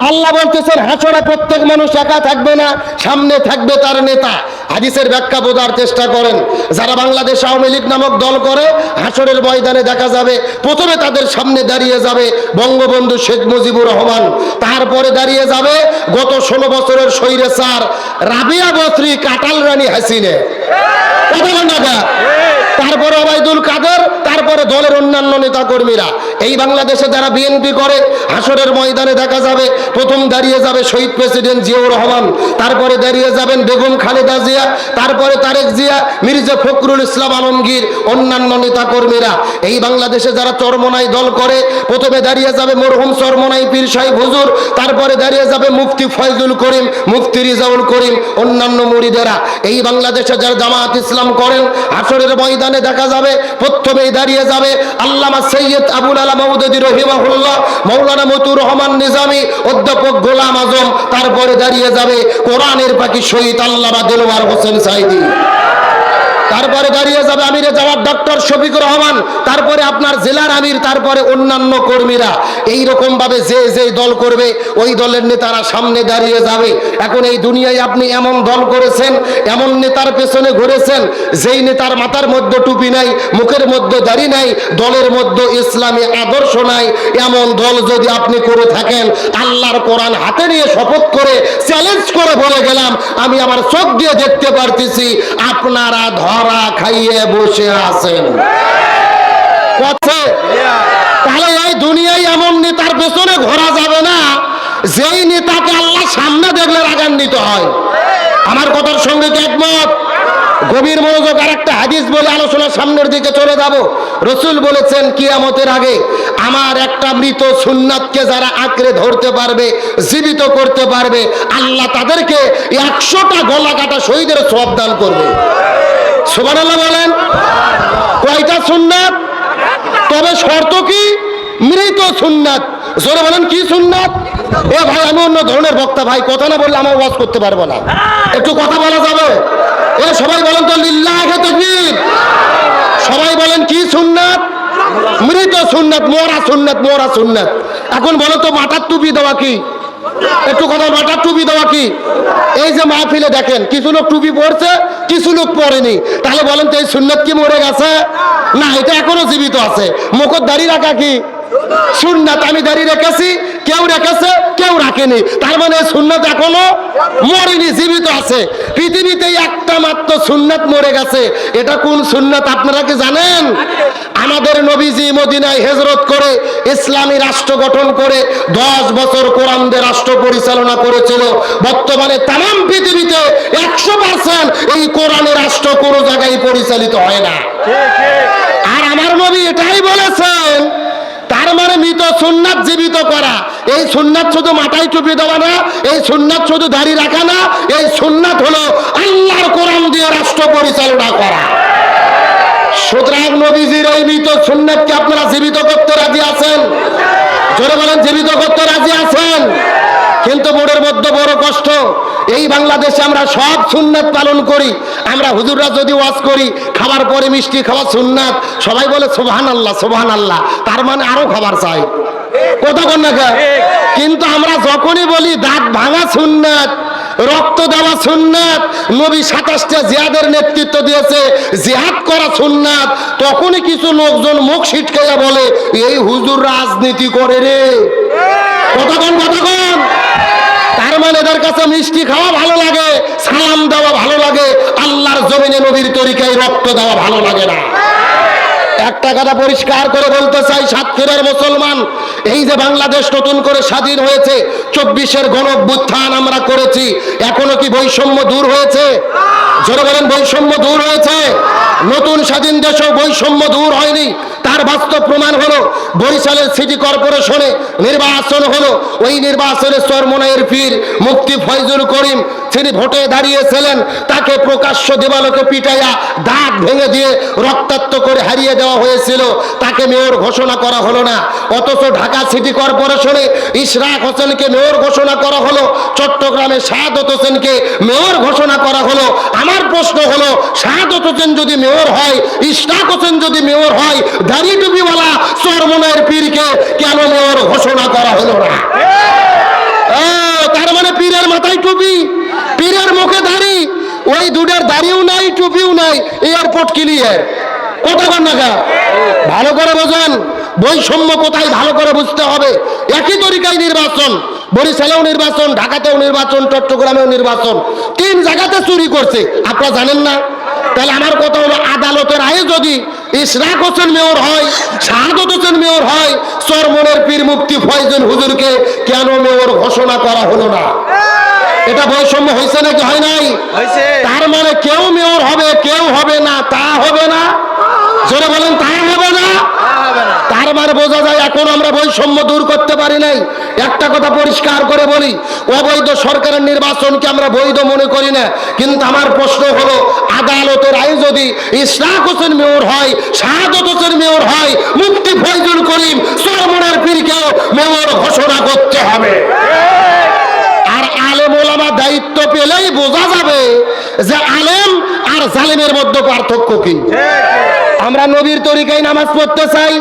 আল্লাহ বলতেছেন, হাসরে প্রত্যেক মানুষ একা থাকবে না, সামনে থাকবে তার নেতা। হাদিসের ব্যাখ্যা বোঝার চেষ্টা করেন। যারা বাংলাদেশ আওয়ামী লীগ নামক দল করে, হাসরের ময়দানে দেখা যাবে, প্রথমে তাদের সামনে দাঁড়িয়ে যাবে বঙ্গবন্ধু শেখ মুজিবুর রহমান। তারপরে দাঁড়িয়ে যাবে গত ষোলো বছরের শৈরে স্যার রাবিয়া বস্ত্রী কাটাল রানী হাসিনে। কথা? তারপরে ওবায়দুল কাদের, তারপরে দলের অন্যান্য নেতা কর্মীরা এই বাংলাদেশে যারা বিএনপি করে হাসরের ময়দানে দেখা যাবে, প্রথম দাঁড়িয়ে যাবে শহীদ প্রেসিডেন্ট জিয়াউর রহমান, তারপরে দাঁড়িয়ে যাবেন বেগম খালেদা জিয়া, তারপরে তারেক জিয়া, মির্জা ফখরুল ইসলাম আলমগীর, অন্যান্য নেতা কর্মীরা এই বাংলাদেশে যারা চরমনাই দল করে, প্রথমে দাঁড়িয়ে যাবে মরহুম চরমনাই পীর সাহেব হুজুর, তারপরে দাঁড়িয়ে যাবে মুফতি ফয়জুল করিম, মুফতি রিজাউল করিম, অন্যান্য মুরিদেরা। এই বাংলাদেশে যারা জামাত ইসলাম করেন হাসরের ময়দানে দেখা যাবে, প্রথমেই দাঁড়িয়ে যাবে আল্লামা সৈয়দ আবুল আলা মৌদুদি রহিমাহুল্লাহ, মৌলানা মতুর রহমান নিজামী, অধ্যাপক গোলাম আজম, তারপরে দাঁড়িয়ে যাবে কোরআনের পাখি শহীদ আল্লামা দেলোয়ার হোসেন সাইদি। তারপরে দাঁড়িয়ে যাবে আমিরে যাওয়ার ডক্টর শফিকুর রহমান, তারপরে আপনার জেলার আমির, তারপরে অন্যান্য কর্মীরা। এই রকম ভাবে যে যে দল করবে, ওই দলের নেতারা সামনে দাঁড়িয়ে যাবে। এখন এই দুনিয়ায় আপনি এমন দল করেছেন, এমন নেতার পেছনে ঘুরেছেন, যেই নেতার মাথার মধ্যে টুপি নাই, মুখের মধ্যে দাড়ি নাই, দলের মধ্যে ইসলামী আদর্শ নাই, এমন দল যদি আপনি করে থাকেন, আল্লাহর কোরআন হাতে নিয়ে শপথ করে চ্যালেঞ্জ করে বলে গেলাম, আমি আমার চোখ দিয়ে দেখতে পারতেছি, আপনারা ধরা খাইয়ে বসে আছেন। তাহলে এই দুনিয়ায় এমন নেতার পেছনে ঘোরা যাবে না, যেই নেতাকে আল্লাহ সামনে দেখলে রাগান্বিত হয়। আমার কথার সঙ্গে কি একমত? গভীর মনোযোগ আর একটা হাদিস বলে আলোচনার সামনের দিকে চলে যাব। রসুল বলেছেন, কিয়ামতের আগে আমার একটা মৃত সুন্নাতকে যারা আঁকড়ে ধরতে পারবে, জীবিত করতে পারবে, আল্লাহ তাদেরকে একশোটা গলা কাটা শহীদের সব দান করবে। সুবহানাল্লাহ বলেন। কয়টা সুন্নাত? তবে শর্ত কি? মৃত সুন্নাত। জোরে বলেন, কি সুন্নাত? এ ভাই, আমি অন্য ধরনের বক্তা, ভাই, কথা না বললে আমার ওয়াজ করতে পারব না। একটু কথা বলা যাবে? এ সবাই বলেন তো, লিল্লাহ তাকবীর। সবাই বলেন, কি সুন্নাত? মৃত সুন্নাত, মোরা সুন্নাত মোরা সুন্নাত। এখন বলো তো মাথার টুপি দেওয়া কি? একটু কথা মাথার টুপি দেওয়া কি? এই যে মা ফিলে দেখেন, কিছু লোক টুপি পরছে, কিছু লোক পরেনি। তাহলে বলেন তো এই সুন্নত কি মরে গেছে? না, এটা এখনও জীবিত আছে। মুখর দাঁড়িয়ে রাখা কি? সুন্নাত আমি দাঁড়িয়ে রেখেছি কেউ রেখেছে কেউ রাখেনি। তার মানে সুন্নাত এখনও মরেনি জীবিত আছে। পৃথিবীতে একটা মাত্র সুন্নাত মরে গেছে। এটা কোন সুন্নাত আপনারা কি জানেন? আমাদের নবীজি মদিনায় হেজরত করে ইসলামী রাষ্ট্র গঠন করে দশ বছর কোরআনদের রাষ্ট্র পরিচালনা করেছিল। বর্তমানে তাম পৃথিবীতে একশো পার্সেন্ট এই কোরআনের রাষ্ট্র কোনো জায়গায় পরিচালিত হয় না। আর আমার নবী এটাই বলেছেন তার মানে মৃত সুন্নাত জীবিত করা। এই সুন্নাত শুধু মাথায় টুপি দেওয়া না, এই সুন্নাত শুধু দাড়ি রাখা না, এই সুন্নাত হলো আল্লাহর কোরআন দিয়ে রাষ্ট্র পরিচালনা করা। সুতরাং নবীজির এই মৃত সুন্নাতকে আপনারা জীবিত করতে রাজি আছেন? জোরে বলেন, জীবিত করতে রাজি আছেন? কিন্তু বোর্ডের মধ্যে বড় কষ্ট। এই বাংলাদেশে আমরা সব সুন্নাত পালন করি। আমরা হুজুররা যদি ওয়াজ করি, খাবার পরে মিষ্টি খাওয়া সুন্নাত। সবাই বলে সোভান আল্লাহ সোভান আল্লাহ তার মানে আরও খাবার চাই। কতক্ষণ না? কিন্তু আমরা যখনই বলি, দাঁত ভাঙা সুন্নাত, রক্ত দেওয়া সুন্নাত, নবী সাতাশটা জিহাদের নেতৃত্ব দিয়েছে, জিহাদ করা সুন্নাত, তখনই কিছু লোকজন মুখ ছিটকাইয়া বলে, এই হুজুর রাজনীতি করে রে। কতক্ষণ কতক্ষণ মানে কাছে মিষ্টি খাওয়া ভালো লাগে, সালাম দেওয়া ভালো লাগে, আল্লাহর জমিনে নবীর তরিকায় রক্ত দেওয়া ভালো লাগে না। একটা কথা পরিষ্কার করে বলতে চাই, সাতক্ষীরার মুসলমান, এই যে বাংলাদেশ নতুন করে স্বাধীন হয়েছে, চব্বিশের গণভ্যুত্থান আমরা করেছি, এখনও কি বৈষম্য দূর হয়েছে? জোরে বলেন, বৈষম্য দূর হয়েছে? নতুন স্বাধীন দেশেও বৈষম্য দূর হয়নি তার বাস্তব প্রমাণ হলো, বরিশালের সিটি কর্পোরেশনে নির্বাচন হলো। ওই নির্বাচনে চরমনাইয়ের পীর মুক্তি ফয়জুল করিম, তিনি ভোটে দাঁড়িয়েছিলেন। তাকে প্রকাশ্য দেবালোকে পিটাইয়া দাঁত ভেঙে দিয়ে রক্তাক্ত করে হারিয়ে দেওয়া হয়েছিল। তাকে মেয়র ঘোষণা করা হলো না। অথচ ঢাকা সিটি কর্পোরেশনে ইশরাক হোসেনকে মেয়র ঘোষণা করা হলো, চট্টগ্রামে শাহাদত হোসেনকে মেয়র ঘোষণা করা হলো। আমার প্রশ্ন হলো, শাহাদত হোসেন যদি মেয়র হয়, ইশরাক হোসেন যদি মেয়র হয় দাড়ি টুপিওয়ালা চরমনের পীরকে কেন মেয়র ঘোষণা করা হলো না? তার মানে পীরের মাথায় টুপি? পীরের মুখে দাড়ি? ওই দুটার দাড়িও নাই, টুপিও নাই এয়ারপোর্ট ক্লিয়ার কথা কন না? ভালো করে বোঝেন, বৈষম্য কোথায় ভালো করে বুঝতে হবে। একই তরিকায় নির্বাচন, বরিশালেও নির্বাচন, ঢাকাতেও নির্বাচন, চট্টগ্রামেও নির্বাচন, তিন জায়গাতে চুরি করছে। আপনারা জানেন না? তাহলে আমার কথা হলো আদালতের আয়ে যদি ইশরাক হোসেন মেয়র হয় শাহাদত হোসেন মেয়র হয় চরমনের পীর মুক্তি ফয়জন হুজুরকে কেন মেয়র ঘোষণা করা হলো না? এটা বৈষম্য হয়েছে নাকি? হয় নাই? তার মানে কেউ মেয়র হবে কেউ হবে না তা হবে না? জোরে বলেন তা হবে মানে বোঝা যায়, এখন আমরা বৈষম্য দূর করতে পারি নাই। একটা কথা পরিষ্কার করে বলি, অবৈধ সরকারের নির্বাচনকে আমরা বৈধ মনে করি না। কিন্তু আমার প্রশ্ন হলো, আদালতের আইন যদি ইসরাক হোসেন মেয়র হয়, শাহাদত হোসেন মেয়র হয় মুক্তি ফয়জুল করিম সরমনের পীরকেও মেয়র ঘোষণা করতে হবে। আর আলেম ওলামা দায়িত্ব পেলেই বোঝা যাবে যে আলেম আর জালেমের মধ্যে পার্থক্য কি। আমরা নবীর তরিকায় নামাজ পড়তে চাই,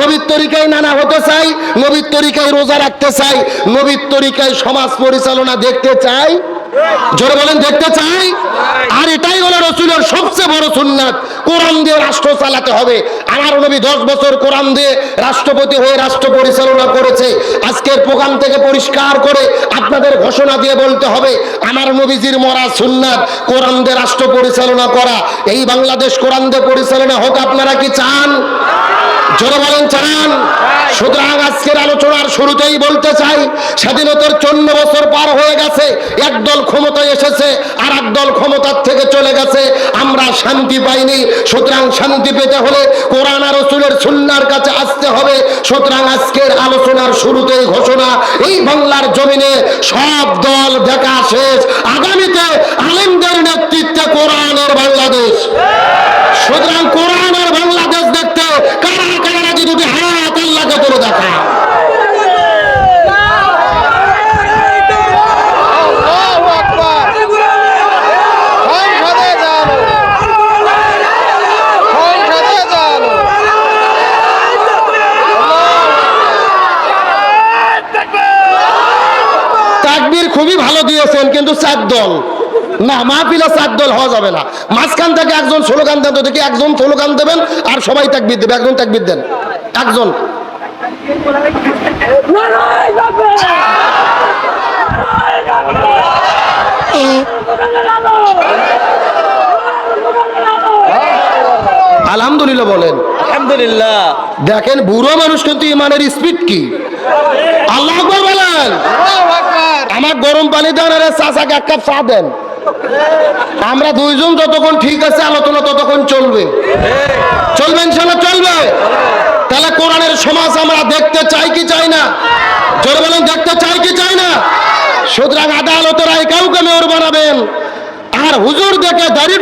নবীর তরিকায় নানা হতে চাই, নবীর তরিকায় রোজা রাখতে চাই, নবীর তরিকায় সমাজ পরিচালনা দেখতে চাই। জোরে বলেন, দেখতে চাই? আর এটাই হলো রসুলের সবচেয়ে বড় সুন্নাত। কোরআন দিয়ে রাষ্ট্র চালাতে হবে। আমার নবী দশ বছর কোরআন দিয়ে রাষ্ট্রপতি হয়ে রাষ্ট্র পরিচালনা করেছে। আজকের প্রোগ্রাম থেকে পরিষ্কার করে আপনাদের ঘোষণা দিয়ে বলতে হবে, আমার নবীজির মরা সুন্নাত কোরআন দিয়ে রাষ্ট্র পরিচালনা করা। এই বাংলাদেশ কোরআন দিয়ে পরিচালনা হোক, আপনারা কি চান? জোরে বলেন সুতরাং আজকের আলোচনার শুরুতেই বলতে চাই, স্বাধীনতার চন্ন বছর পার হয়ে গেছে, একদল ক্ষমতায় এসেছে ক্ষমতার থেকে চলে গেছে। আমরা শান্তি পাইনি, সুতরাং শান্তি পেতে হলে কোরআন আর রসুলের সুন্নার কাছে আসতে হবে। সুতরাং আজকের আলোচনার শুরুতেই ঘোষণা, এই বাংলার জমিনে সব দল দেখা শেষ। আগামীতে আলেমদের নেতৃত্বে কোরআনের বাংলাদেশ। সুতরাং কোরআন আর বাংলাদেশ দেখতে কারা কারা রাজি দুটি হাত যাব তাকবীর খুবই ভালো দিয়েছেন, কিন্তু চার দল। না, মাহফিলে চার দল হওয়া যাবে না। মাঝখান থেকে একজন স্লোগান দেন, তো দেখি একজন স্লোগান দেবেন আর সবাই তাকবির দেবে। একজন তাকবির দেন। একজন। আলহামদুলিল্লাহ বলেন। আলহামদুলিল্লাহ। দেখেন বুড়ো মানুষ কিন্তু ইমানের স্পিড কি? আল্লাহ বলেন। আমার গরম পানি দেন আরে চাচাকে এক কাপ চা দেন। আমরা দুইজন যতক্ষণ ঠিক আছে আলোচনা ততক্ষণ চলবে। চলবে ইনশাল্লাহ চলবে। তাহলে কোরআনের সমাজ আমরা দেখতে চাই কি চাই না? জোরে বলেন, দেখতে চাই কি চাই না? সুতরাং আদালতের কাউকে মেয়র বানাবেন? আর হুজুর দেখে দাড়ি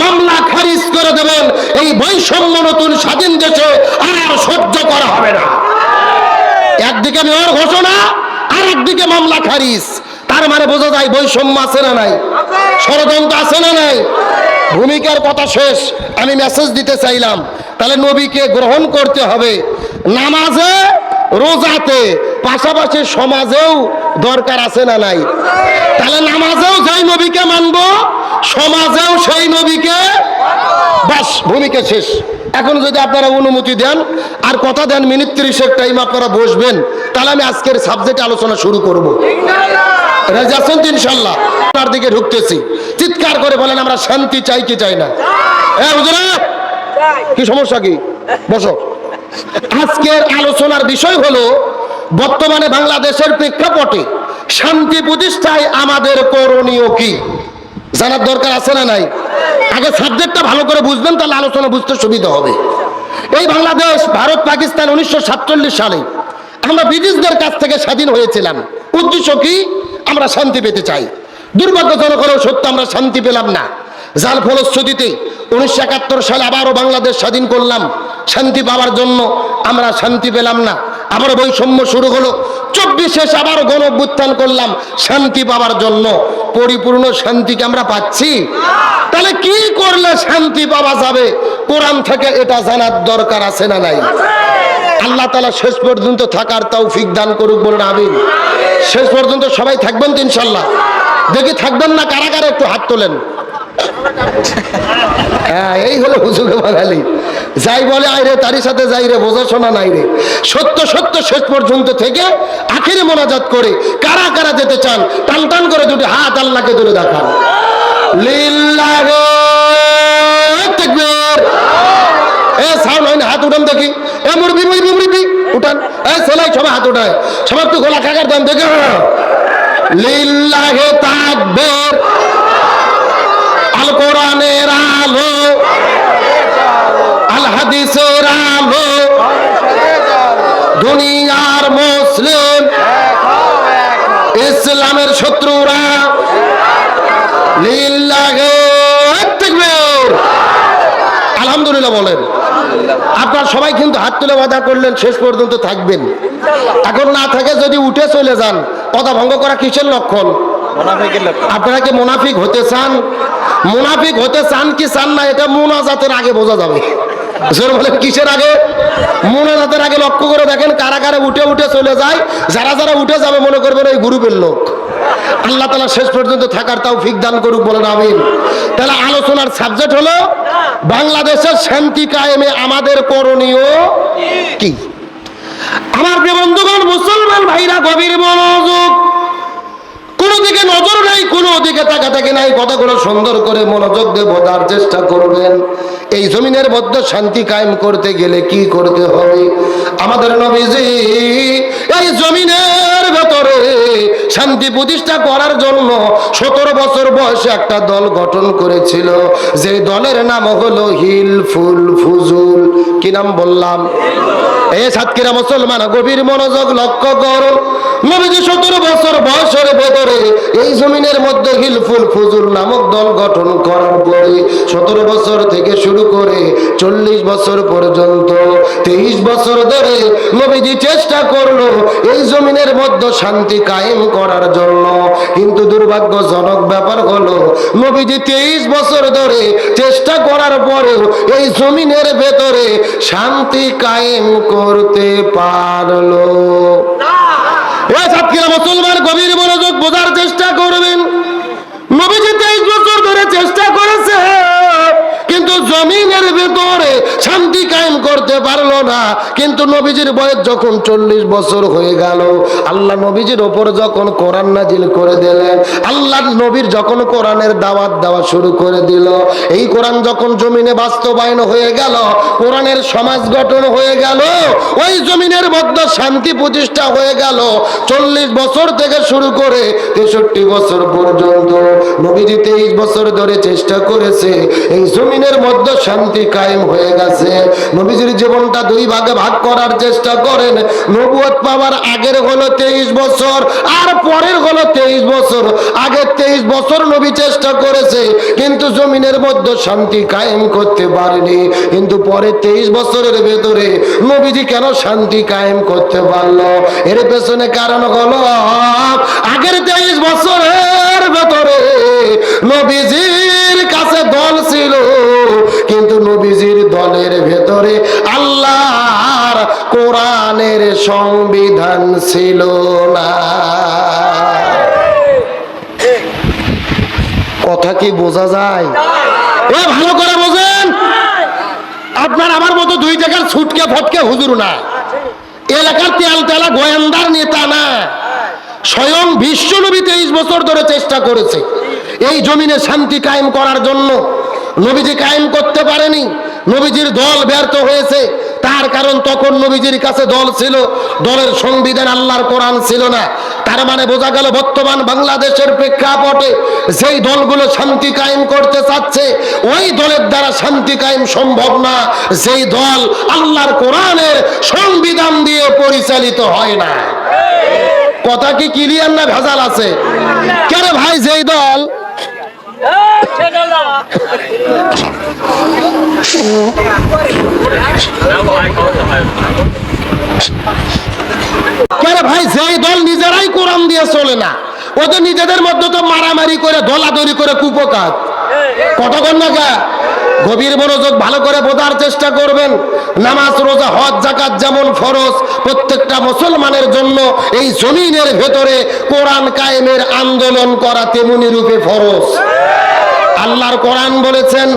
মামলা খারিজ করে দেবেন। এই বৈষম্য নতুন স্বাধীন দেশে আর সহ্য করা হবে না। একদিকে মেয়র ঘোষণা, আর একদিকে মামলা খারিজ। তার মানে বোঝা যায় বৈষম্য আছে না নাই? ষড়যন্ত্র আছে না নাই? ভূমিকার কথা শেষ। আমি মেসেজ দিতে চাইলাম। তাহলে নবীকে গ্রহণ করতে হবে। নামাজে, রোজাতে, পাশাপাশি সমাজেও দরকার আছে না নাই? তাহলে নামাজেও যেই নবীকে মানব, সমাজেও সেই নবীকে বাস, ভূমিকা শেষ। এখন যদি আপনারা অনুমতি দেন, আর কথা দেন, মিনিট তিরিশের টাইম আপনারা বসবেন, তাহলে আমি আজকের সাবজেক্ট আলোচনা শুরু করব। রাজি ইনশাল্লাহ আপনার দিকে ঢুকতেছি। চিৎকার করে বলেন, আমরা শান্তি চাই কি চাই না? হ্যাঁ হুজুরা! কি সমস্যা কি? বসো। আজকের আলোচনার বিষয় হলো, বর্তমানে বাংলাদেশের প্রেক্ষাপটে শান্তি প্রতিষ্ঠায় আমাদের করণীয় কি? জানার দরকার আছে না নাই? আগে সাবজেক্টটা ভালো করে বুঝবেন, তাহলে আলোচনা বুঝতে সুবিধা হবে। এই বাংলাদেশ, ভারত, পাকিস্তান উনিশশো সাতচল্লিশ সালে আমরা ব্রিটিশদের কাছ থেকে স্বাধীন হয়েছিলাম। উদ্দেশ্য কি? আমরা শান্তি পেতে চাই। দুর্ভাগ্যজনক হলেও সত্য, আমরা শান্তি পেলাম না। যার ফলশ্রুতিতে উনিশশো একাত্তর সালে আবারও বাংলাদেশ স্বাধীন করলাম, শান্তি পাওয়ার জন্য আমরা শান্তি পেলাম না। আবার বৈষম্য শুরু হলো, চব্বিশে আবারও গণ করলাম, শান্তি পাওয়ার জন্য। পরিপূর্ণ শান্তিকে আমরা পাচ্ছি। তাহলে কি করলে শান্তি পাওয়া যাবে? কোরআন থেকে এটা জানার দরকার আছে না নাই? আল্লাহ তালা শেষ পর্যন্ত থাকার তৌফিক দান করুক বলুন, আমিন। শেষ পর্যন্ত সবাই থাকবেন তো ইনশাল্লাহ দেখি থাকবেন না কারা কারা একটু হাত তোলেন। হ্যাঁ এই হলো হুজুরে বাঙালি যাই বলে আইরে তারই সাথে যাই রে বোঝাশোনা নাই রে। সত্য সত্য, শেষ পর্যন্ত থেকে আখেরে মোনাজাত করে কারা কারা যেতে চান, টান টান করে দুটি হাত আল্লাহকে ধরে দেখান। হাত উঠান দেখি। এ মুরবি মুরবি মুরবি উঠান। এ সেলাই, সবাই হাত উঠায়। সবার তো গোলা কাকার দাম দেখে। লিল্লাহে তাকবীর। কোরআনের আলো আল হাদিসের আলো দুনিয়ার মুসলিম ইসলামের শত্রুরা আলহামদুলিল্লাহ বলেন। আপনার সবাই কিন্তু হাত তুলে বাধা করলেন শেষ পর্যন্ত থাকবেন। এখন না থাকে যদি উঠে চলে যান কথা ভঙ্গ করা কিসের লক্ষণ? আপনারা কি মুনাফিক হতে চান? মুনাফিক হতে চান কি চান না, এটা মুনাজাতের আগে বোঝা যাবে। কিসের আগে? মুনাজাতের আগে লক্ষ্য করে দেখেন কারা কারা উঠে উঠে চলে যায়, যারা যারা উঠে যাবে মনে করবেন ওই গ্রুপের লোক। আল্লাহ তালা শেষ পর্যন্ত থাকার তাও ফিক দান করুক বলেন, আমিন। তাহলে আলোচনার সাবজেক্ট হলো বাংলাদেশের শান্তি কায়েমে আমাদের করণীয় কি? আমার বন্ধুগণ, মুসলমান ভাইরা, গভীর মনোযোগ কোনো দিকে নজর নাই, কোনো দিকে তাকাতাকি নাই, কথাগুলো সুন্দর করে মনোযোগ দিয়ে বোঝার চেষ্টা করবেন। এই জমিনের মধ্যে শান্তি কায়েম করতে গেলে কি করতে হবে? আমাদের নবীজি, এই জমিনের ভেতরে শান্তি প্রতিষ্ঠা করার জন্য সতেরো বছর বয়সে একটা দল গঠন করেছিল। যে দলের নাম হলো হিল ফুল ফুজুল। কি নাম বললাম? সাতক্ষীরা মুসলমান গভীর মনোযোগ লক্ষ্য করো। নবীজি সতেরো বছর বয়সের ভেতরে এই জমিনের মধ্যে হিলফুল ফুজুল নামক দল গঠন করার পরে সতেরো বছর থেকে শুরু করে চল্লিশ বছর পর্যন্ত, তেইশ বছর ধরে নবীজি চেষ্টা করল এই জমিনের মধ্যে শান্তি কায়েম করার জন্য। কিন্তু দুর্ভাগ্যজনক ব্যাপার হলো, নবীজি তেইশ বছর ধরে চেষ্টা করার পরেও এই জমিনের ভেতরে শান্তি কায়েম করতে পারল। এ সাতক্ষীরা মুসলমান গভীর মনোযোগ বোঝার চেষ্টা করবেন। পারল না। কিন্তু নবীজির বয়স যখন চল্লিশ বছর হয়ে গেল, আল্লাহ নবীজির ওপর যখন কোরআন নাজিল করে দিলেন, আল্লাহ নবীর যখন কোরআনের দাওয়াত দেওয়া শুরু করে দিল, এই কোরআন যখন জমিনে বাস্তবায়ন হয়ে গেল, কোরআনের সমাজ গঠন হয়ে গেল, ওই জমিনের মধ্যে শান্তি প্রতিষ্ঠা হয়ে গেল। চল্লিশ বছর থেকে শুরু করে তেষট্টি বছর পর্যন্ত নবীজি তেইশ বছর ধরে চেষ্টা করেছে, এই জমিনের মধ্যে শান্তি কায়েম হয়ে গেছে। নবীজির জীবনটা দুই ভাগে ভাগ করার চেষ্টা করেন। নবুয়ত পাওয়ার আগের হলো তেইশ বছর, আর পরের হলো তেইশ বছর। আগের তেইশ বছর নবী চেষ্টা করেছে, কিন্তু জমিনের মধ্যে শান্তি কায়েম করতে পারেনি। কিন্তু পরে তেইশ বছরের ভেতরে নবীজি কেন শান্তি কায়েম করতে পারল? এর পেছনে কারণ হলো, আগের তেইশ বছরের ভেতরে নবীজির সংবিধান ছিল না। কথা কি বোঝা যায়? এ, ভালো করে বোঝেন। আপনার আমার মতো দুই জায়গার ছুটকে ফটকে হুজুর না। এলাকার তেল তেলা গোয়েন্দার নেতা না। স্বয়ং বিশ্বনবী তেইশ বছর ধরে চেষ্টা করেছে। এই জমিনে শান্তি কায়েম করার জন্য নবীজি কায়েম করতে পারেনি। নবীজির দল ব্যর্থ হয়েছে। তার কারণ তখন নবীজির কাছে দল ছিল, দলের সংবিধান আল্লাহর কোরআন ছিল না। তার মানে বোঝা গেল বর্তমান বাংলাদেশের প্রেক্ষাপটে যেই দলগুলো শান্তি কায়েম করতে চাচ্ছে, ওই দলের দ্বারা শান্তি কায়েম সম্ভব না। যেই দল আল্লাহর কোরআনের সংবিধান দিয়ে পরিচালিত হয় না। কথা কি ক্লিয়ার না ভেজাল আছে? কেন ভাই, যেই দল কেন ভাই, যেই দল নিজেরাই কোরআন দিয়ে চলে না, ওদের নিজেদের মধ্যে তো মারামারি করে, দলাদলি করে কুপকাত। কতক্ষণ না গভীর মনোযোগ ভালো করে বোঝার চেষ্টা করবেন? নামাজ, রোজা, হজ জাকাত যেমন ফরজ, প্রত্যেকটা মুসলমানের জন্য এই জমিনের ভেতরে কোরআন কায়েমের আন্দোলন করা তেমনি রূপে ফরজ। আল্লাহর কোরআন বলেছেন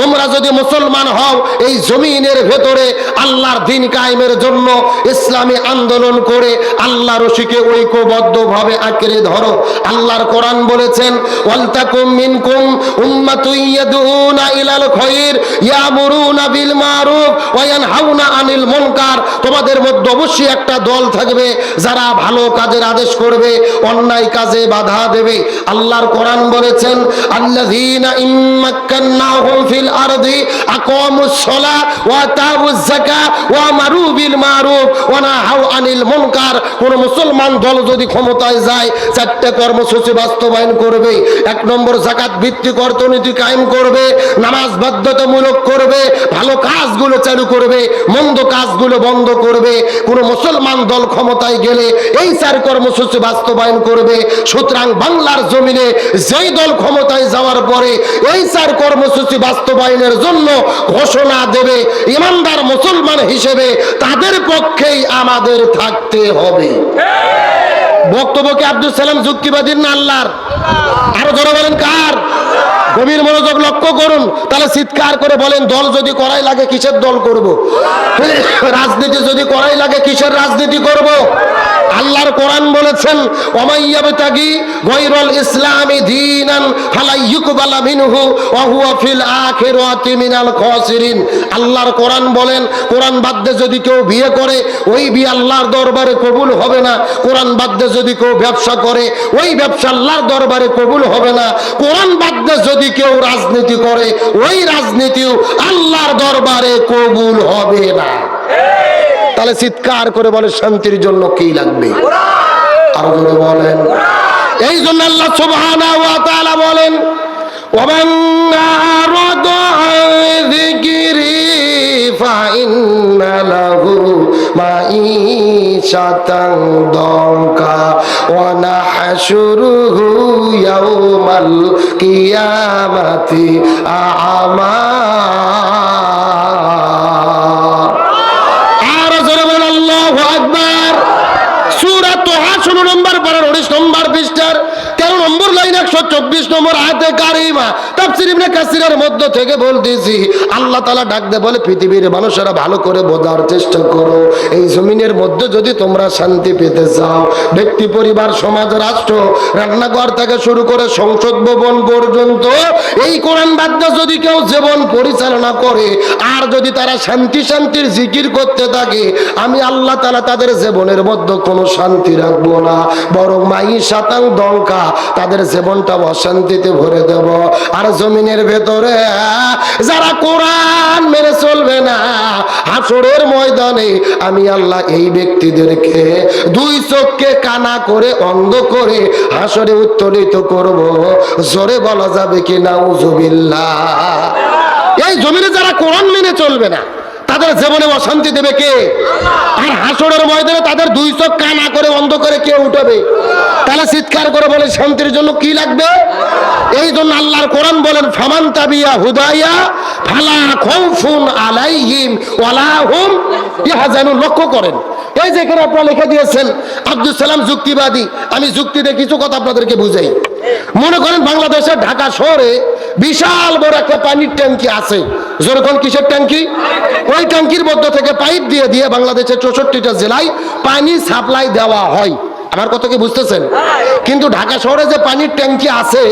তোমরা যদি মুসলমান হও, এই জমিনের ভেতরে আল্লাহর দিন কায়েমের জন্য ইসলামী আন্দোলন করে আল্লাহ রশিকে ঐক্যবদ্ধভাবে আঁকড়ে ধরো। আল্লাহর কোরআন বলেছেন, ওয়ালতাকুম মিনকুম উম্মাতুন ইলাল খায়র ইয়ামুরুনা বিল মারুফ ওয়া আনিল মুনকার। তোমাদের মধ্যে অবশ্যই একটা দল থাকবে যারা ভালো কাজের আদেশ করবে। অন্যায় কাজে বাধা দেবে। আল্লাহর কোরআন বলেছেন, আল্লাযীনা ইম্মাক্কান্নাহুম ফিল আরদি আকামুস সালাহ ওয়া আতাউজ যাকাত ওয়া আমারু বিল মারুফ ওয়া নাহাউ আনিল মুনকার। কোন মুসলমান দল যদি ক্ষমতায় যায়, চারটে কর্মসূচি বাস্তবায়ন করবে, এক নম্বর জাকাত ভিত্তিক অর্থনীতি কায়েম করবে, নামাজ বাধ্যতামূলক করবে, ভালো কাজগুলো চালু করবে, মন্দ কাজগুলো বন্ধ করবে। কোন মুসলমান দল ক্ষমতায় গেলে এই চার কর্মসূচি বাস্তবায়ন করবে। সুতরাং বাংলার জমিনে যেই দল ক্ষমতায় যাওয়ার পরে এই চার কর্মসূচি বাস্তবায়নের জন্য ঘোষণা দেবে ইমানদার মুসলমান হিসেবে। তাদের পক্ষেই আমাদের থাকতে হবে। বক্তব্যকে আব্দুল সালাম যুক্তিবাদীর না আল্লাহর? আরও জোরে বলেন কার? গভীর মনোযোগ লক্ষ্য করুন, তাহলে চিৎকার করে বলেন, দল যদি করাই লাগে, কিসের দল করব। রাজনীতি যদি করাই লাগে, কিসের রাজনীতি করব। আল্লাহর কোরআন বলেছেন ওমাইয়াবতাগি গৈরুল ইসলামি দীনান ফালাই ইউকবালা মিনহু ওয়া ফিল আখিরাতি মিনাল খাসিরিন আল্লাহর কোরআন বলেন, কোরআন বাদ্যে যদি কেউ বিয়ে করে, ওই বিয়ে আল্লাহর দরবারে কবুল হবে না কোরআন বাদ্যে যদি কেউ ব্যবসা করে, ওই ব্যবসা আল্লাহর দরবারে কবুল হবে না কোরআন বাদ্যে যদি কেউ রাজনীতি করে, ওই রাজনীতিও আল্লাহর দরবারে কবুল হবে না। তাহলে চিৎকার করে বলে, শান্তির জন্য কি লাগবে? আরও জোরে বলেন। এই জন্য আল্লাহ সুবহানাহু বলেন, ওমান আরাদা যিকরি معيشة ضنكا ونحشره يوم القيامة أعمى 124 নম্বর আয়াতে কারিমা, তাফসীর ইবনে কাসিরের মধ্য থেকে বলতেছি, আল্লাহ তাআলা ডাক দে বলে, পৃথিবীর মানুষেরা ভালো করে বোঝার চেষ্টা করো। এই জমিনের মধ্যে যদি তোমরা শান্তি পেতে চাও, ব্যক্তি, পরিবার, সমাজ, রাষ্ট্র, রান্নাঘর থেকে শুরু করে সংসদ ভবন পর্যন্ত, এই কোরআন বাদ্য যদি কেউ জীবন পরিচালনা করে, আর যদি তারা শান্তি শান্তির জিকির করতে থাকে, আমি আল্লাহ তালা তাদের জীবনের মধ্যে কোনো শান্তি রাখব না। বরং মাই সাতাং দঙ্কা তাদের জীবনটা অশান্তিতে ভরে দেব আর জমিনের ভেতরে যারা কোরআন মেনে চলবে না, হাসরের ময়দানে আমি আল্লাহ এই ব্যক্তিদেরকে দুই চোখকে কানা করে, অন্ধ করে হাসরে উত্তোলিত করব। জোরে বলা যাবে কি, নাউজুবিল্লাহ। এই জমিনে যারা কোরআন মেনে চলবে না তাদের জীবনে অশান্তি দেবে কে? আর হাসরের ময়দানে তাদের দুই চোখ কানা করে অন্ধ করে কে উঠাবে? তাহলে চিৎকার করে বলে, শান্তির জন্য কি লাগবে? এই জন্য আল্লাহর কোরআন বলেন, ফামান তাবিয়া হুদাইয়া ফালা খৌফুন আলাইহিম হুম ইয়াহজানুন। লক্ষ্য করেন, এই যে এখানে আপনারা লিখে দিয়েছেন আব্দুল সালাম যুক্তিবাদী। আমি যুক্তিতে কিছু কথা আপনাদেরকে বুঝাই। মনে করেন বাংলাদেশের ঢাকা শহরে বিশাল বড় একটা পানির ট্যাঙ্কি আছে। যেরকম কিসের ট্যাঙ্কি? ওই ট্যাঙ্কির মধ্য থেকে পাইপ দিয়ে দিয়ে বাংলাদেশের চৌষট্টিটা জেলায় পানি সাপ্লাই দেওয়া হয়। আমার কথা কি বুঝতেছেন? কিন্তু ঢাকা শহরে যে পানির ট্যাঙ্কি আছে,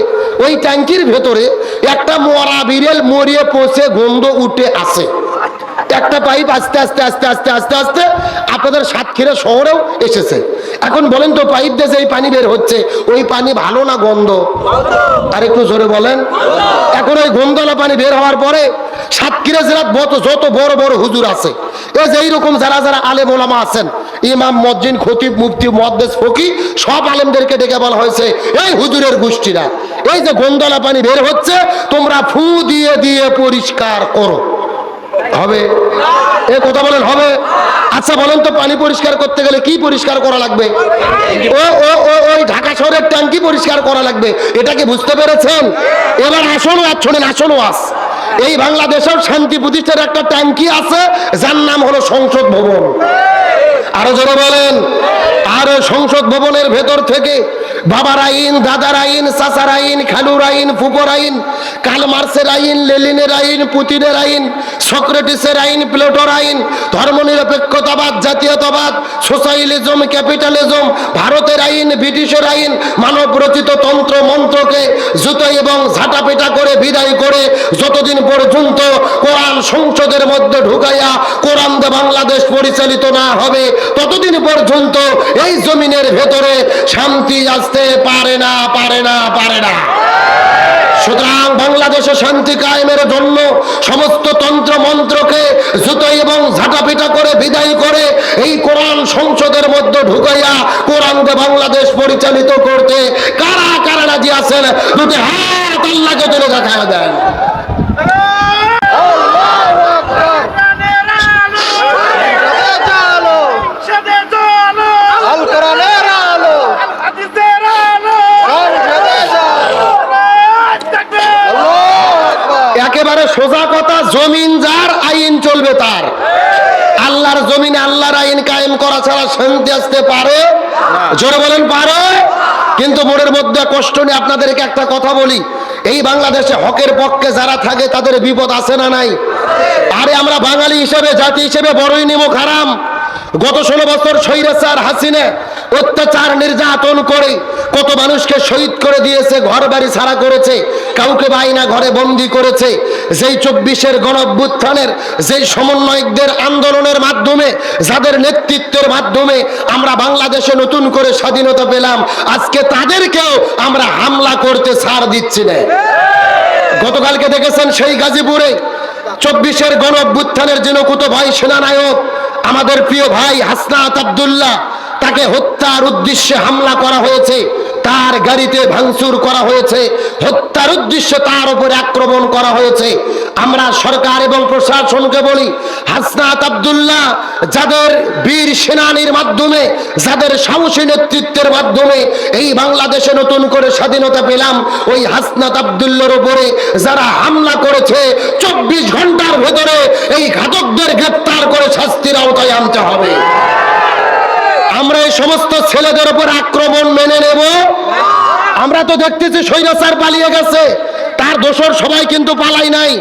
ওই ট্যাঙ্কির ভেতরে একটা মরা বিড়েল মরিয়ে পচে গন্ধ উঠে আছে। একটা পাইপ আস্তে আস্তে আস্তে আস্তে আস্তে আস্তে আপনাদের সাতক্ষীরা শহরেও এসেছে। এখন বলেন তো পাইপ দিয়ে যে পানি বের হচ্ছে, ওই পানি ভালো না গন্ধ? আর একটু জোরে বলেন। এখন ওই গন্ধলা পানি বের হওয়ার পরে সাতক্ষীরা জেলার যত বড় বড় হুজুর আছে এই যে এইরকম যারা যারা আলেম ওলামা আছেন, ইমাম মজ্জিন খতিব, মুফতি মহাদ্দেশ ফকি, সব আলেমদেরকে ডেকে বলা হয়েছে, এই হুজুরের গোষ্ঠীরা, এই যে গন্ধলা পানি বের হচ্ছে, তোমরা ফু দিয়ে দিয়ে পরিষ্কার করো। হবে? এ কথা বলেন, হবে? আচ্ছা বলেন তো, পানি পরিষ্কার করতে গেলে কি পরিষ্কার করা লাগবে? ও ও ও ওই ঢাকা শহরের ট্যাঙ্কি পরিষ্কার করা লাগবে। এটা কি বুঝতে পেরেছেন? এবার আসল ওয়াজ শোনেন আসল ওয়াজ এই বাংলাদেশের শান্তি প্রতিষ্ঠার একটা ট্যাঙ্কি আছে, যার নাম হলো সংসদ ভবন। আরও জোরে বলেন, আর সংসদ ভবনের ভেতর থেকে বাবার আইন দাদার আইন চাচার আইন খালুর আইন ফুপর আইন কাল মার্সের আইন লেলিনের আইন, পুতিনের আইন, সক্রেটিসের আইন, প্লেটোর আইন, ধর্মনিরপেক্ষতাবাদ, জাতীয়তাবাদ সোশ্যালিজম ক্যাপিটালিজম, ভারতের আইন, ব্রিটিশের আইন মানব রচিত তন্ত্র, মন্ত্রকে জুতো এবং ঝাঁটাপেটা করে বিদায় করে যতদিন পর্যন্ত কোরআন সংসদের মধ্যে ঢুকাইয়া কোরআন বাংলাদেশ পরিচালিত না হবে, ততদিন পর্যন্ত এই জমিনের ভেতরে শান্তি আসতে পারে না পারে না পারে না। সুতরাং বাংলাদেশে শান্তি কায়েমের জন্য সমস্ত তন্ত্র মন্ত্রকে জুতো এবং ঝাঁটাপিটা করে বিদায় করে এই কোরআন সংসদের মধ্যে ঢুকাইয়া কোরআনকে বাংলাদেশ পরিচালিত করতে কারা কারা রাজি আছেন? দুটি হাত আল্লাহকে তুলে দেখা দেন আল কোরআনের আলো সংসদে আলো আল্লাহু আকবার একেবারে সোজা কথা, জমিন যার আইন চলবে তার। আল্লাহর জমিনে আল্লাহর আইন কায়েম করা ছাড়া শান্তি আসতে পারে? জোরে বলেন, পারে? কিন্তু মনের মধ্যে কষ্ট নিয়ে আপনাদেরকে একটা কথা বলি। এই বাংলাদেশে হকের পক্ষে যারা থাকে, তাদের বিপদ আছে না নাই? আরে আমরা বাঙালি হিসেবে, জাতি হিসেবে বড়ই নিমুখ খারাম গত ষোলো বছর স্বৈরাচার হাসিনে অত্যাচার নির্যাতন করে, কত মানুষকে শহীদ করে দিয়েছে ঘর বাড়ি ছাড়া করেছে, কাউকে বাইনা ঘরে বন্দি করেছে, যেই চব্বিশের গণভ্যুত্থানের যেই সমন্বয়কদের আন্দোলনের মাধ্যমে, যাদের নেতৃত্বের মাধ্যমে আমরা বাংলাদেশে নতুন করে স্বাধীনতা পেলাম, আজকে তাদেরকেও আমরা হামলা করতে ছাড় দিচ্ছি না। গতকালকে দেখেছেন সেই গাজীপুরে চব্বিশের গণ অভ্যুত্থানের জনকুত ভাই সেনানায়ক, আমাদের প্রিয় ভাই হাসনাত আব্দুল্লাহ তাকে হত্যার উদ্দেশ্যে হামলা করা হয়েছে, তার গাড়িতে ভাঙচুর করা হয়েছে, হত্যার উদ্দেশ্যে তার উপরে আক্রমণ করা হয়েছে। আমরা সরকার এবং প্রশাসনকে বলি, হাসনাত আব্দুল্লাহ, যাদের বীর সেনানির মাধ্যমে, যাদের সাহসী নেতৃত্বের মাধ্যমে এই বাংলাদেশে নতুন করে স্বাধীনতা পেলাম, ওই হাসনাত আব্দুল্লার উপরে যারা হামলা করেছে, চব্বিশ ঘণ্টার ভেতরে এই ঘাতকদের গ্রেপ্তার করে শাস্তির আওতায় আনতে হবে। আমরা এই সমস্ত ছেলেদের উপর আক্রমণ মেনে নেব। আমরা তো দেখতেছি স্বৈরাচার পালিয়ে গেছে। তার দোষর সবাই কিন্তু পালাই নাই।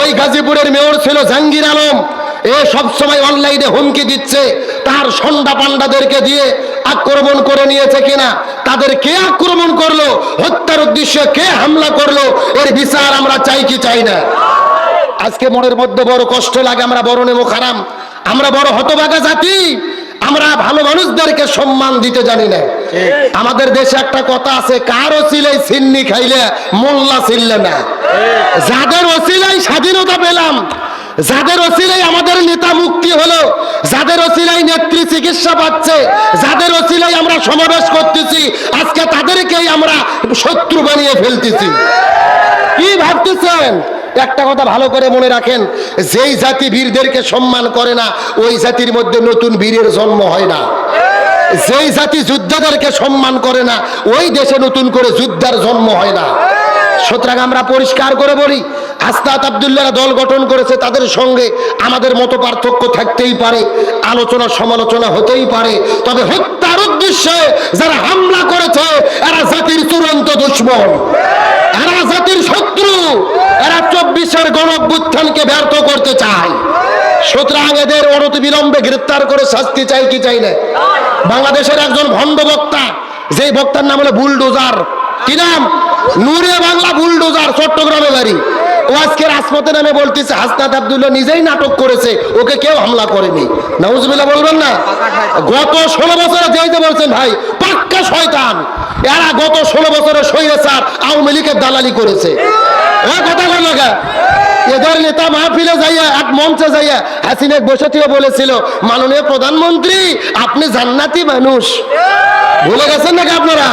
ওই গাজীপুরের মেয়র ছিল জাহাঙ্গীর আলম। এ সব সময় অনলাইনে হুমকি দিচ্ছে। তার সন্ডা পান্ডাদেরকে দিয়ে আক্রমণ করে নিয়েছে কিনা? তাদের কে আক্রমণ করল? হত্যার উদ্দেশ্যে কে হামলা করল? এর বিচার আমরা চাই কি চাই না। আজকে মনের মধ্যে বড় কষ্ট লাগে, আমরা বড় নেমো খারাম। আমরা বড় হতভাগা জাতি। আমরা ভালো মানুষদেরকে সম্মান দিতে জানি না। আমাদের দেশে একটা কথা আছে কার ওসিলাই সিন্নি খাইলে মোল্লা ছিললে না। যাদের ওসিলাই স্বাধীনতা পেলাম যাদের ওসিলাই আমাদের নেতা মুক্তি হলো যাদের ওসিলাই নেত্রী চিকিৎসা পাচ্ছে যাদের ওসিলাই আমরা সমাবেশ করতেছি আজকে তাদেরকেই আমরা শত্রু বানিয়ে ফেলতেছি। কি ভাবতেছেন? একটা কথা ভালো করে মনে রাখেন, যেই জাতি বীরদেরকে সম্মান করে না, ওই জাতির মধ্যে নতুন বীরের জন্ম হয় না। যেই জাতি যোদ্ধাদেরকে সম্মান করে না, ওই দেশে নতুন করে যোদ্ধার জন্ম হয় না। সুতরাং আমরা পরিষ্কার করে বলি, আস্তাত আবদুল্লাহ দল গঠন করেছে, তাদের সঙ্গে আমাদের মতো পার্থক্য থাকতেই পারে, আলোচনা সমালোচনা হতেই পারে, তবে হত্যার উদ্দেশ্যে যারা হামলা করেছে, এরা জাতির চূড়ান্ত দুশ্মন। এরা জাতির শত্রু, এরা চব্বিশের গণভ্যুত্থানকে ব্যর্থ করতে চায়। সুতরাং এদের বিলম্বে গ্রেপ্তার করে শাস্তি চাই কি চাই না? বাংলাদেশের একজন ভণ্ড বক্তা যে বক্তার নাম হলো বুলডোজার, কি নাম? নূরে বাংলা বুলডোজার, চট্টগ্রামে বাড়ি। ও আজকে রাজপথে নামে বলতেছে আব্দুল্লাহ নিজেই নাটক করেছে, ওকে কেউ হামলা করেনি। নাউজুবিল্লাহ বলবেন না? গত ষোলো বছরে যেতে বলছেন ভাই, পাক্কা শয়তান। এরা গত ষোলো বছরে স্বৈরাচার আওয়ামী লীগের দালালি করেছে। কথা এদের নেতা মাহফিলে যাইয়া, এক মঞ্চে যাইয়া হাসিনেক বসে থেকে বলেছিল, মাননীয় প্রধানমন্ত্রী, আপনি জান্নাতি মানুষ। ভুলে গেছেন নাকি আপনারা?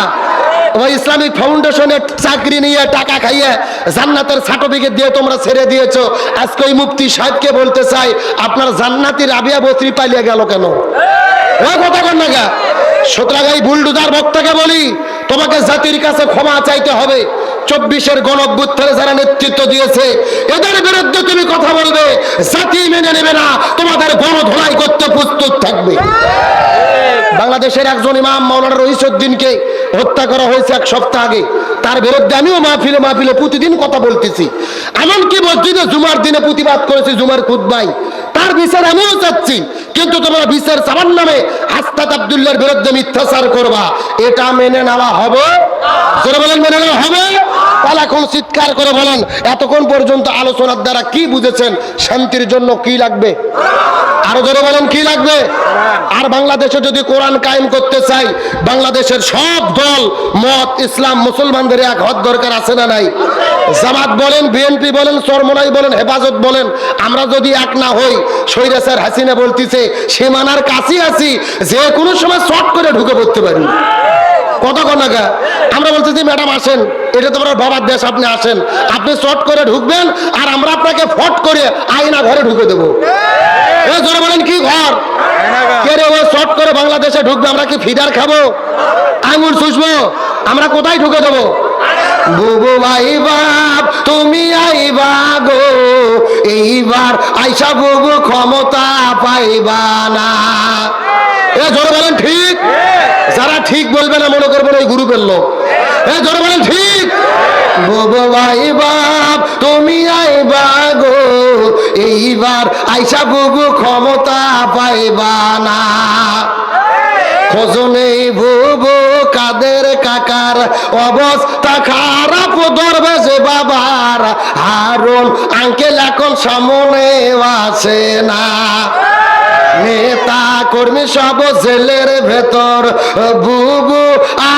ওই ইসলামিক ফাউন্ডেশনের চাকরি নিয়ে টাকা খাইয়ে জান্নাতের সার্টিফিকেট দিয়ে তোমরা ছেড়ে দিয়েছ। আজকে ওই মুফতি সাহেবকে বলতে চাই আপনার জান্নাতি রাবিয়া বস্ত্রী পালিয়ে গেল কেন? কথা কন না গা? সুতরাং এই বুলডুজার বক্তাকে বলি তোমাকে জাতির কাছে ক্ষমা চাইতে হবে। চব্বিশের গণভ্যুত্থানে যারা নেতৃত্ব দিয়েছে এদের বিরুদ্ধে তুমি কথা বলবে জাতি মেনে নেবে না তোমাদের গণধোলাই করতে প্রস্তুত থাকবে। বাংলাদেশের একজন ইমাম মাওলানা রহিসুদ্দিনকে হত্যা করা হয়েছে এক সপ্তাহ আগে। তার বিরুদ্ধে আমিও মাহফিলে মাহফিলে প্রতিদিন কথা বলতেছি। এমনকি মসজিদে জুমার দিনে প্রতিবাদ করেছি জুমার খুদ্াই তার বিচার আমিও চাচ্ছি, কিন্তু তোমরা বিচার সামান নামে আস্তাদ আবদুল্লার বিরুদ্ধে মিথ্যাচার করবা। এটা মেনে নেওয়া হবে? মেনে নেওয়া হবে? তাহলে এখন চিৎকার করে বলেন, এতক্ষণ পর্যন্ত আলোচনার দ্বারা কি বুঝেছেন? শান্তির জন্য কি লাগবে? আরও জোরে বলেন, কি লাগবে? আর বাংলাদেশে যদি কোরআন কায়েম করতে চাই, বাংলাদেশের সব দল, মত, ইসলাম, মুসলমানদের এক হদ দরকার আছে না নাই? জামাত বলেন, বিএনপি বলেন চরমনাই বলেন, হেফাজত বলেন, আমরা যদি এক না হই সৈরাসার হাসিনা বলতিছে, সীমানার কাছে আছি, যে কোনো সময় শর্ট করে ঢুকে পড়তে পারি। কনাকা আমরা বলতেছি ম্যাডাম আসেন। এটা তো বাবার দেশ আপনি আসেন। আপনি শর্ট করে ঢুকবেন আর আমরা আপনাকে ফট করে আয়না ঘরে ঢুকে দেবো। জোরে বলেন কি ঘর? কে রে ও শর্ট করে বাংলাদেশে ঢুকবে? আমরা কি ফিডার খাব? আঙুর চুষবো? আমরা কোথায় ঢুকে দেবো? বুবু ভাই বাপ তুমি আইবা গো এইবার আইসা বুবু ক্ষমতা পাইবা না। এ জোরে বলেন ঠিক? যারা ঠিক বলবে না মনে করবেন ওই গ্রুপের এ জোরে বলেন ঠিক? বুবু ভাই বাপ, তুমি আইবা গো এইবার আইসা বুবু ক্ষমতা পাইবা না। খোঁজনে বুবু, কাদের কাকার অবস্থা খারাপ, দরবেশে বাবার হারুন আঙ্কেল এখন সামনে আসে না। নেতা কর্মী সব জেলের ভেতর। বুবু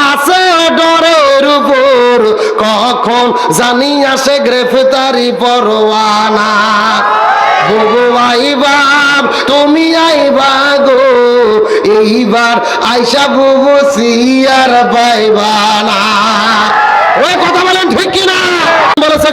আছে ডরের উপর। কখন জানি আসে গ্রেফতারি পরোয়ানা। বুবু আইবাব তুমি আইবা গো এইবার আইসা বুবু সিয়ার পাইবানা। ওই কথা বলেন ঠিক কিনা? বলেছে